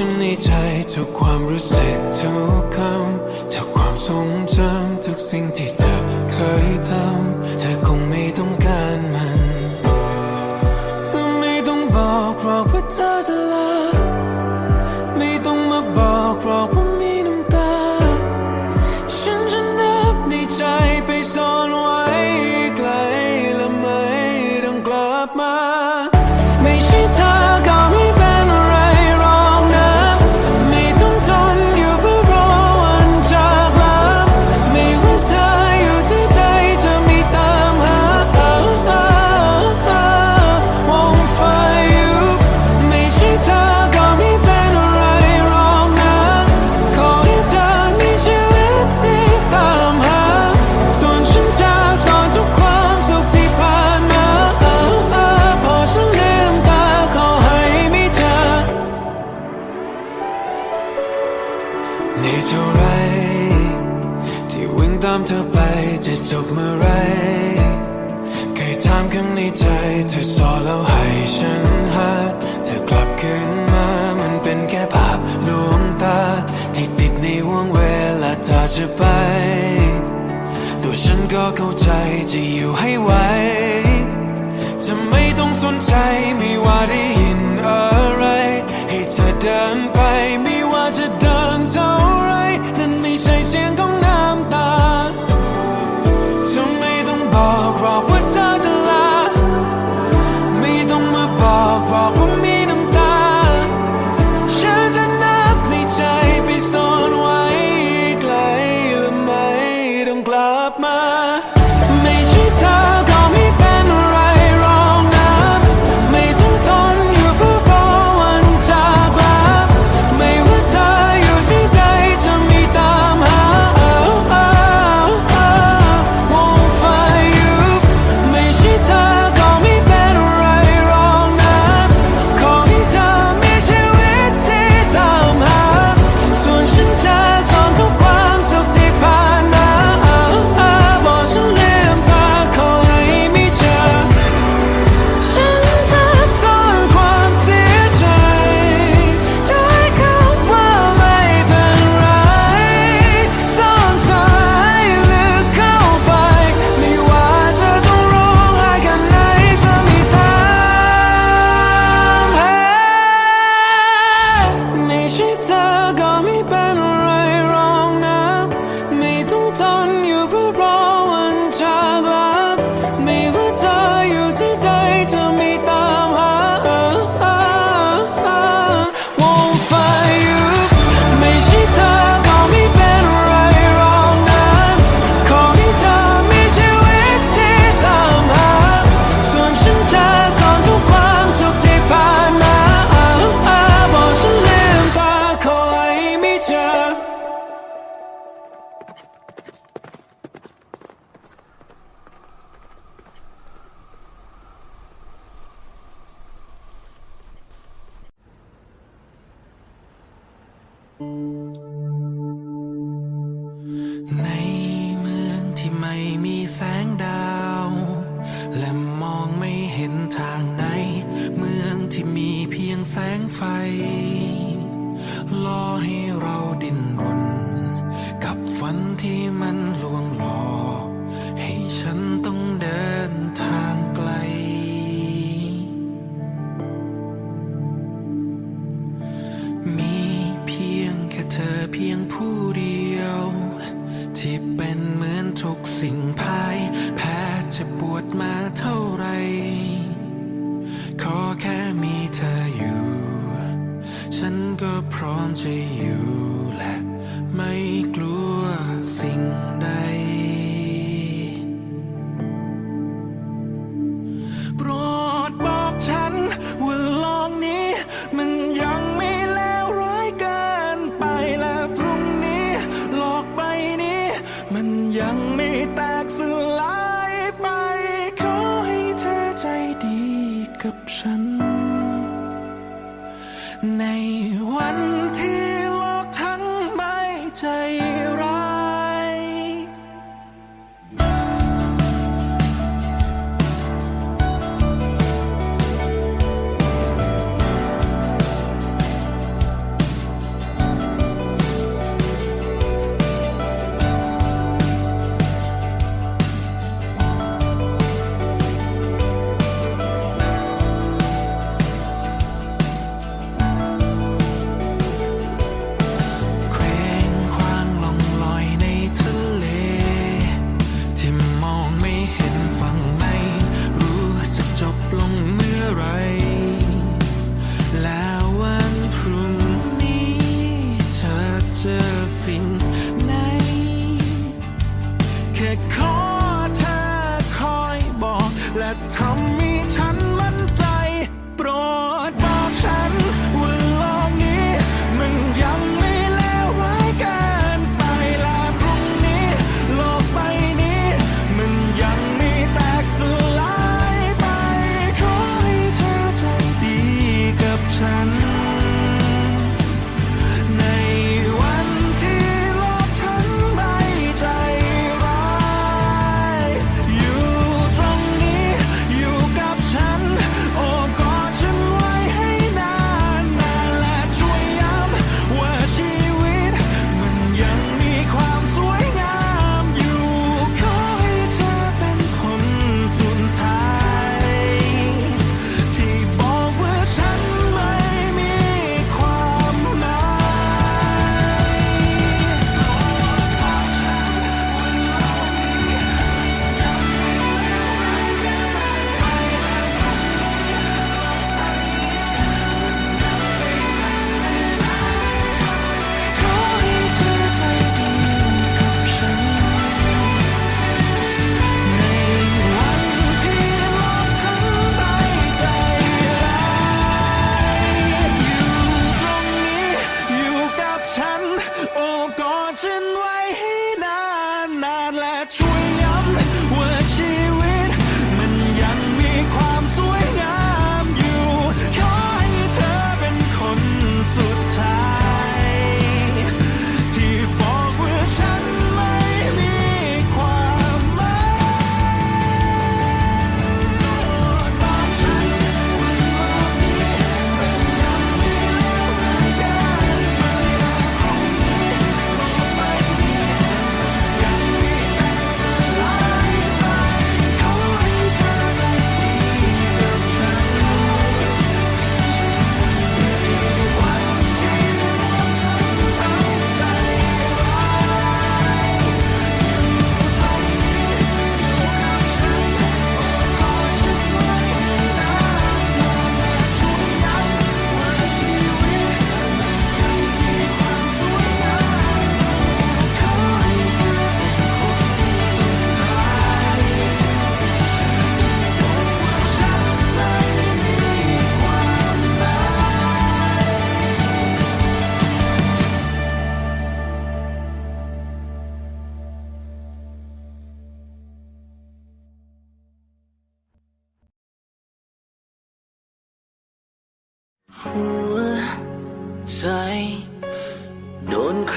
ฉันในใจทุกความรู้สึกทุกคำทุกความทรงจำทุกสิ่งที่เธอเคยทำเธอคงไม่ต้องการมันเธอไม่ต้องบอกหรอกว่าเธอจะลา จบเมื่อไรใครถามคำในใจ เธอสอแล้วให้ฉันหาเธอกลับคืนมา มันเป็นแค่ภาพลวงตา ที่ติดในวงเวลาเธอจะไป ไม่มีแสงดาว และมองไม่เห็นทางไหน เมืองที่มีเพียงแสงไฟล่อให้เราดิ้นรน กับฝันที่มันลวงหลอก ให้ฉันต้องเดินทางไกล มีเพียงแค่เธอเพียงผู้เดียว ที่เป็นเหมือน ทุกสิ่งพายแพ้จะปวดมาเท่าไร ยังไม่แตกสลายไป ขอให้เธอใจดีกับฉัน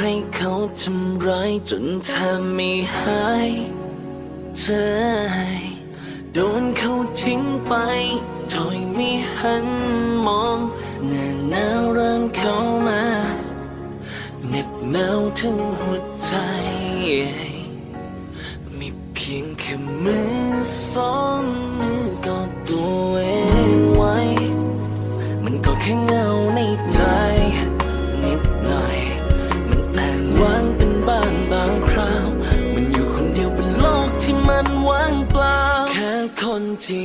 ให้เขาทำร้ายจนเธอไม่หายใจโดนเขาทิ้งไปถอยไม่หันมองหน้าหนาวเริ่มเข้ามาเหน็บหนาวถึงหัวใจ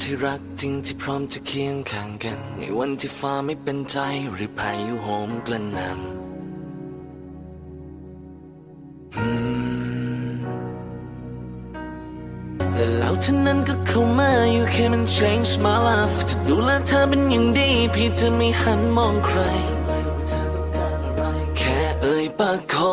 ที่รักจริงที่พร้อมจะเคียงข้างกัน ในวันที่ฟ้าไม่เป็นใจหรือพายุโหมกระหน่ำและแล้วเท่านั้นก็เข้ามาอยู่แค่มัน change my life จะดูแลเธอเป็นอย่างดีพี่จะไม่หันมองใคร แค่เอ่ยปากขอ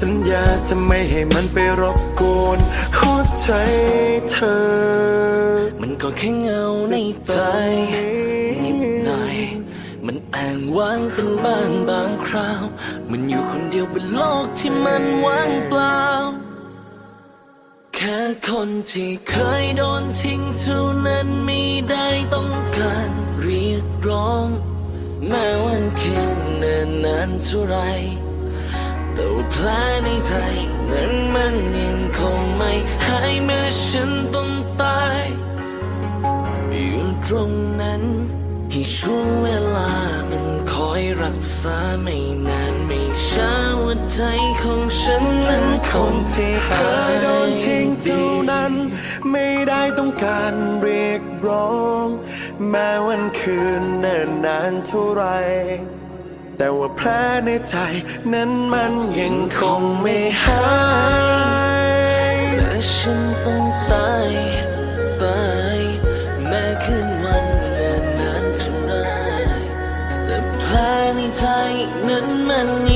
สัญญาจะไม่ให้มันไปรบกวนหัวใจเธอ มันก็แค่เงาในใจนิดหน่อย มันอ้างว้างเป็นบางบางคราว มันอยู่คนเดียวบนโลกที่มันว่างเปล่า แค่คนที่เคยโดนทิ้งเท่านั้นไม่ได้ต้องการเรียกร้องแม้วันเคียงเนินนานเท่าไร แต่ว่าแผลในใจนั้นมันยังคงไม่หายเมื่อฉันต้องตายอยู่ตรงนั้น ให้ช่วงเวลามันคอยรักษาไม่นานไม่ช้าหัวใจของฉันนั้นคงที่เคยโดนทิ้งเท่านั้น ไม่ได้ต้องการเรียกร้อง แม้วันคืนเนิ่นนานเท่าไร แต่ว่าแผลในใจนั้นมันยังคงไม่หายและฉันต้องตายไปแม้คืนวันนิ่นานเท่าไรแต่แผลในใจนั้นมันยัง